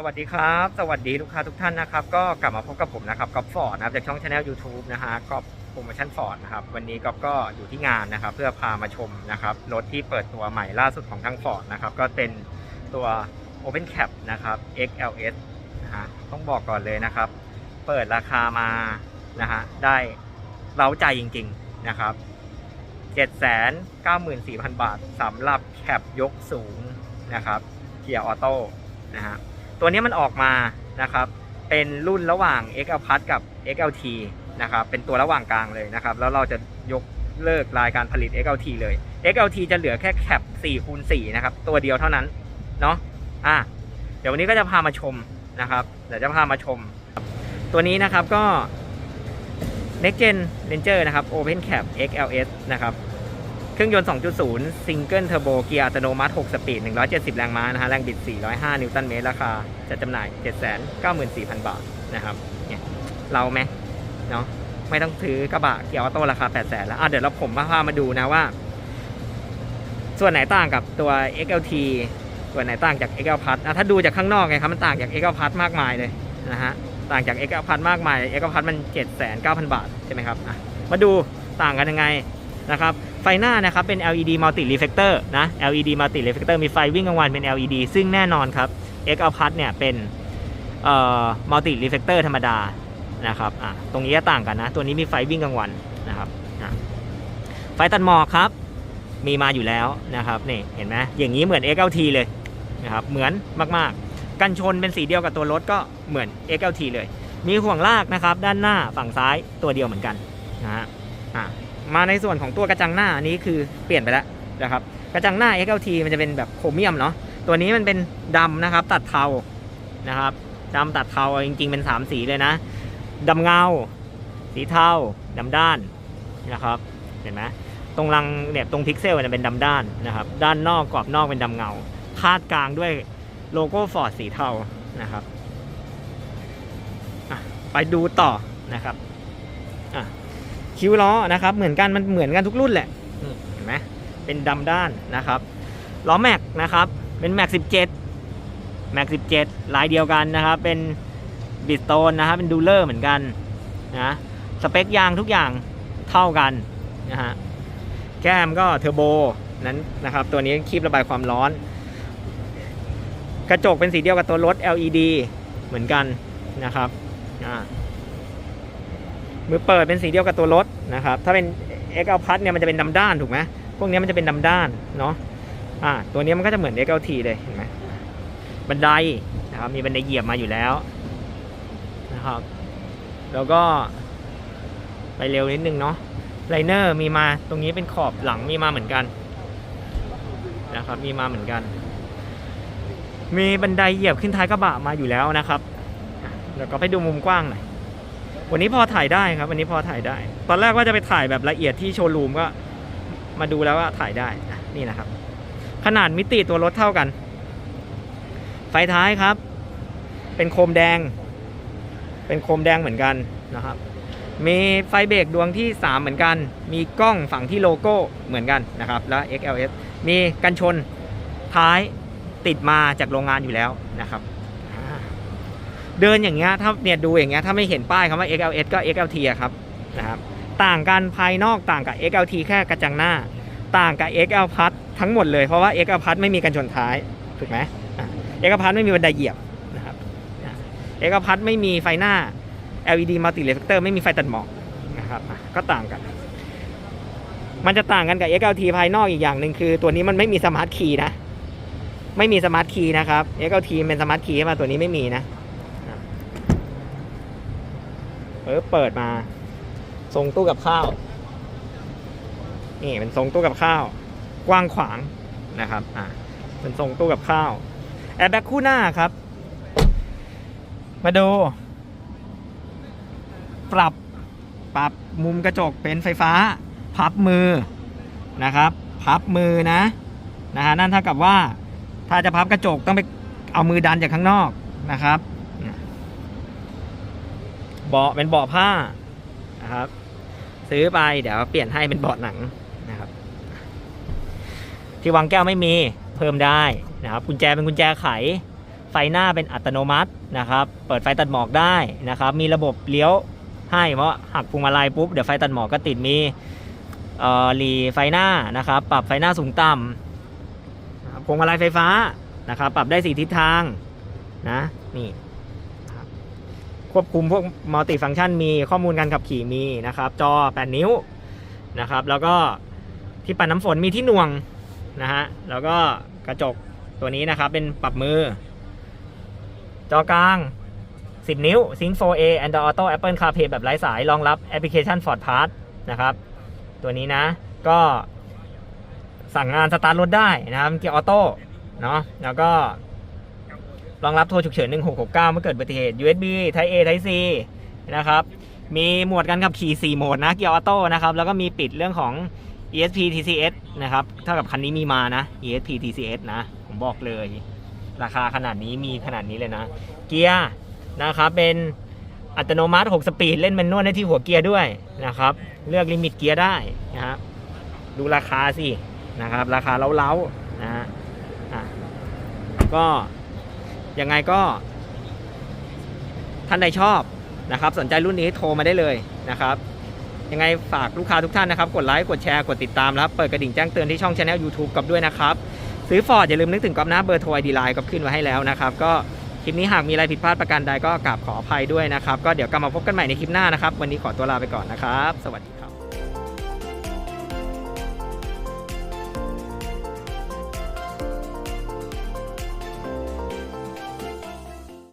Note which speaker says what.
Speaker 1: สวัสดีครับ สวัสดีลูกค้าทุกท่านนะครับ ก็กลับมาพบกับผมนะครับกอฟฟอร์ดนะครับจากช่องช anel YouTube นะฮะกอฟโปรโมชั่นฟอร์ดนะครับวันนี้กอฟก็อยู่ที่งานนะครับ เพื่อพามาชมนะครับรถที่เปิดตัวใหม่ล่าสุดของทางฟอร์ดนะครับ ก็เป็นตัว Open Cap นะครับ XLS นะฮะต้องบอกก่อนเลยนะครับ เปิดราคามานะฮะได้เร้าใจจริง ๆนะครับ 794,000 บาทสำหรับแคปยกสูงนะครับเกียร์ออโต้นะฮะ ตัวนี้มันออกมานะครับ เป็นรุ่นระหว่าง XL Plus กับ XLT นะครับ เป็นตัวระหว่างกลางเลยนะครับ แล้วเราจะยกเลิกรายการผลิต XLT เลย XLT จะเหลือแค่แคป4คูณ4นะครับ ตัวเดียวเท่านั้น เนาะอะ เดี๋ยววันนี้ก็จะพามาชมนะครับ เดี๋ยวจะพามาชม ตัวนี้นะครับก็ Next Gen Ranger นะครับ Open Cap XLS นะครับ เครื่องยนต์ 2.0 Single Turbo เกียร์อัตโนมัติ 6 สปีด 170 แรงม้านะฮะ แรงบิด 405 นิวตันเมตร ราคาจะจำหน่าย 794,000 บาทนะครับเนี่ยเราไหมเนาะไม่ต้องซื้อกระบะเกียร์ออโต้ราคา 800,000แล้วอะเดี๋ยวเราผมพามาดูนะว่า ส่วนไหนต่างกับตัว XLT ส่วนไหนต่างจาก XL Plus อะถ้าดูจากข้างนอกไงครับมันต่างจาก XL Plus มากมายเลยนะฮะต่างจาก XL Plus มากมาย XL Plus มัน 79,000บาทใช่ไหมครับอะมาดูต่างกันยังไงนะครับ ฟหน้านะครับเป็น LED multi reflector นะ LED multi reflector มีไฟวิ่งกลางวันเป็น LED ซึ่งแน่นอนครับ XL Plus เนี่ยเป็นเอ่อ multi reflector ธรรมดานะครับอะตรงนี้จะต่างกันนะ ตัวนี้มีไฟวิ่งกลางวันนะครับไฟตัดหมอกครับ มีมาอยู่แล้วนะครับนี่เห็นไหมอย่างนี้เหมือน XLT เลยนะครับเหมือนมากๆ กันชนเป็นสีเดียวกับตัวรถก็เหมือน XLT เลย มีห่วงลากนะครับ ด้านหน้าฝั่งซ้ายตัวเดียวเหมือนกันนะฮะอะ มาในส่วนของตัวกระจังหน้าอันนี้คือเปลี่ยนไปแล้วนะครับกระจังหน้า XLT มันจะเป็นแบบโครเมียมเนาะตัวนี้มันเป็นดำนะครับ ตัดเทานะครับดำตัดเทาจริงๆเป็น 3 สีเลยนะดำเงา สีเทาดำด้านนะครับเห็นไหมตรงรังเนี่ยตรงพิกเซลเนี่ยเป็นดำด้านนะครับ ด้านนอกกรอบนอกเป็นดำเงาคาดกลางด้วยโลโก้ฟอร์ดสีเทานะครับไปดูต่อนะครับอะ คิ้วล้อนะครับเหมือนกันมันเหมือนกันทุกรุ่นแหละนี่เห็นไหมเป็นดำด้านนะครับล้อแม็กนะครับเป็นแม็ก17แม็ก17ลายเดียวกันนะครับเป็นบิสโตนนะครับเป็นดูเลอร์เหมือนกันนะสเปคยางทุกอย่างเท่ากันนะฮะแก้มก็เทอร์โบนั้นนะครับตัวนี้คีบระบายความร้อน กระจกเป็นสีเดียวกับตัวรถ LED เหมือนกันนะครับอ่า มือเปิดเป็นสีเดียวกับตัวรถนะครับ ถ้าเป็น XL Plus เนี่ยมันจะเป็นดำด้านถูกไหมพวกนี้มันจะเป็นดำด้านเนาะอ่าตัวนี้มันก็จะเหมือน XLT เลยเห็นไหมบันไดนะครับมีบันไดเหยียบมาอยู่แล้วนะครับแล้วก็ไปเร็วนิดนึงเนาะไลเนอร์มีมาตรงนี้เป็นขอบหลังมีมาเหมือนกันนะครับมีมาเหมือนกัน มีบันไดเหยียบขึ้นท้ายกระบะมาอยู่แล้วนะครับ แล้วก็ไปดูมุมกว้างหน่อย วันนี้พอถ่ายได้ครับ วันนี้พอถ่ายได้ ตอนแรกว่าจะไปถ่ายแบบละเอียดที่โชว์รูมก็ มาดูแล้วว่าถ่ายได้นี่นะครับ ขนาดมิติตัวรถเท่ากัน ไฟท้ายครับ เป็นโคมแดง เป็นโคมแดงเหมือนกันนะครับ มีไฟเบรกดวงที่ 3 เหมือนกัน มีกล้องฝั่งที่โลโก้เหมือนกันนะครับ แล้ว XLS มีกันชนท้ายติดมาจากโรงงานอยู่แล้วนะครับ เดินอย่างเงี้ยถ้าเนี่ยดูอย่างเงี้ยถ้าไม่เห็นป้ายคำว่า XLS ก็ XLT อะครับนะครับต่างกันภายนอกต่างกับ XLT แค่กระจังหน้า ต่างกับ XL Plus ทั้งหมดเลยเพราะว่า XL Plus ไม่มีกันชนท้ายถูกไหม XL Plus ไม่มีบันไดเหยียบนะครับ XL Plus ไม่มีไฟหน้า LED multi reflector ไม่มีไฟตัดหมอกนะครับก็ต่างกัน มันจะต่างกันกับ XLT ภายนอกอีกอย่างหนึ่งคือ ตัวนี้มันไม่มีสมาร์ทคีย์นะ ไม่มีสมาร์ทคีย์นะครับ XLT เป็นสมาร์ทคีย์มาตัวนี้ไม่มีนะ เออเปิดมา ทรงตู้กับข้าว นี่เป็นทรงตู้กับข้าว กว้างขวางนะครับ อ่าเป็นทรงตู้กับข้าว แอร์แบ็กคู่หน้าครับ มาดู ปรับ ปรับมุมกระจกเป็นไฟฟ้า พับมือนะครับ พับมือนะนะฮะนั่นเท่ากับว่า ถ้าจะพับกระจกต้องไปเอามือดันจากข้างนอกนะครับ เบาะเป็นเบาะผ้านะครับ ซื้อไปเดี๋ยวเปลี่ยนให้เป็นเบาะหนังนะครับ ที่วางแก้วไม่มีเพิ่มได้นะครับ กุญแจเป็นกุญแจไข ไฟหน้าเป็นอัตโนมัตินะครับ เปิดไฟตัดหมอกได้นะครับ มีระบบเลี้ยวให้เพราะหักพวงมาลัยปุ๊บเดี๋ยวไฟตัดหมอกก็ติดมีเอ่อหลีไฟหน้านะครับ ปรับไฟหน้าสูงต่ำพวงมาลัยไฟฟ้านะครับ ปรับได้สีทิศทางนะนี่ ควบคุมพวกมัลติฟังก์ชันมีข้อมูลการขับขี่มีนะครับ จอ 8 นิ้วนะครับ แล้วก็ที่ปัดน้ำฝนมีที่หน่วงนะฮะแล้วก็กระจกตัวนี้นะครับเป็นปรับมือ จอกลาง 10 นิ้ว Sync 4A Android Auto Apple CarPlay แบบไร้สายรองรับแอปพลิเคชัน Ford Pass นะครับ ตัวนี้นะก็สั่งงานสตาร์ทรถได้นะครับเกียร์ออโต้เนาะแล้วก็ รองรับโทรฉุกเฉิน 1669 เมื่อเกิดอุบัติเหตุ USB Type A Type C นะครับ มีหมวดการขับขี่ 4 โหมดนะ เกียร์ออโต้นะครับ แล้วก็มีปิดเรื่องของ ESP TCS นะครับ เท่ากับคันนี้มีมานะ ESP TCS นะ ผมบอกเลย ราคาขนาดนี้มีขนาดนี้เลยนะ เกียร์นะครับเป็นอัตโนมัติ 6 สปีด เล่นแมนนวลได้ที่หัวเกียร์ด้วยนะครับ เลือกลิมิตเกียร์ได้นะครับดูราคาสินะครับ ราคาเล้าๆนะฮะก็ ยังไงก็ท่านใดชอบนะครับ สนใจรุ่นนี้โทรมาได้เลยนะครับ ยังไงฝากลูกค้าทุกท่านนะครับ กดไลค์ กดแชร์ กดติดตามแล้วเปิดกระดิ่งแจ้งเตือนที่ช่องช anel YouTube กับด้วยนะครับ ซื้อฟอร์ดอย่าลืมนึกถึงก๊อฟนะเบอร์โทรไอดีไลน์ก็ขึ้นไว้ให้แล้วนะครับ ก็คลิปนี้หากมีอะไรผิดพลาดประการใดก็กราบขออภัยด้วยนะครับ ก็เดี๋ยวกลับมาพบกันใหม่ในคลิปหน้านะครับ วันนี้ขอตัวลาไปก่อนนะครับ สวัสดีครับ